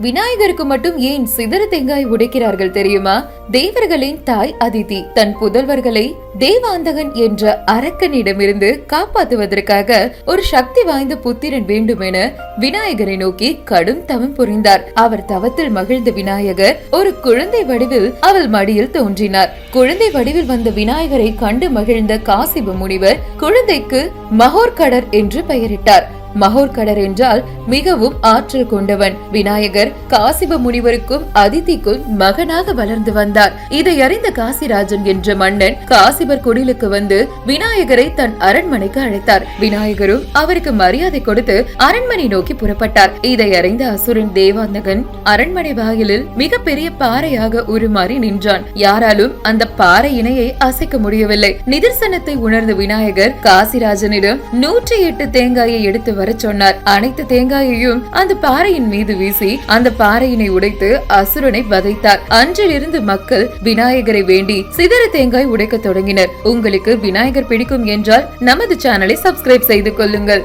விநாயகருக்கு மட்டும் ஏன் சிதற தேங்காய் உடைக்கிறார்கள் தெரியுமா? தேவர்களின் தாய் அதிதி தன் புதல்வர்களை தேவாந்தகன் என்ற அரக்கனிடமிருந்து காப்பாற்றுவதற்காக ஒரு சக்தி வாய்ந்த புத்திரன் வேண்டும் என விநாயகரை நோக்கி கடும் தவம் புரிந்தார். அவர் தவத்தில் மகிழ்ந்த விநாயகர் ஒரு குழந்தை வடிவில் அவள் மடியில் தோன்றினார். குழந்தை வடிவில் வந்த விநாயகரை கண்டு மகிழ்ந்த காசிப முனிவர் குழந்தைக்கு மகோர்கடர் என்று பெயரிட்டார். மகோர்கடர் என்றால் மிகவும் ஆற்றல் கொண்டவன். விநாயகர் காசிப முனிவருக்கும் அதிதிக்கும் மகனாக வளர்ந்து வந்தார். இதை அறிந்த காசிராஜன் என்ற மன்னன் காசிபர் குடிலுக்கு வந்து விநாயகரை தன் அரண்மனைக்கு அழைத்தார். விநாயகரும் அவருக்கு மரியாதை கொடுத்து அரண்மனை நோக்கி புறப்பட்டார். இதை அறிந்த அசுரன் தேவாந்தகன் அரண்மனை வாயிலில் மிகப்பெரிய பாறையாக உருமாறி நின்றான். யாராலும் அந்த பாறை இணையை அசைக்க முடியவில்லை. நிதர்சனத்தை உணர்ந்த விநாயகர் காசிராஜனிடம் நூற்றி எட்டு தேங்காயை எடுத்து வரச் சொன்னார். அனைத்து தேங்காயையும் அந்த பாறையின் மீது வீசி அந்த பாறையினை உடைத்து அசுரனை வதைத்தார். அன்றிலிருந்து மக்கள் விநாயகரை வேண்டி சிதற தேங்காய் உடைக்க தொடங்கினர். உங்களுக்கு விநாயகர் பிடிக்கும் என்றால் நமது சேனலை சப்ஸ்கிரைப் செய்து கொள்ளுங்கள்.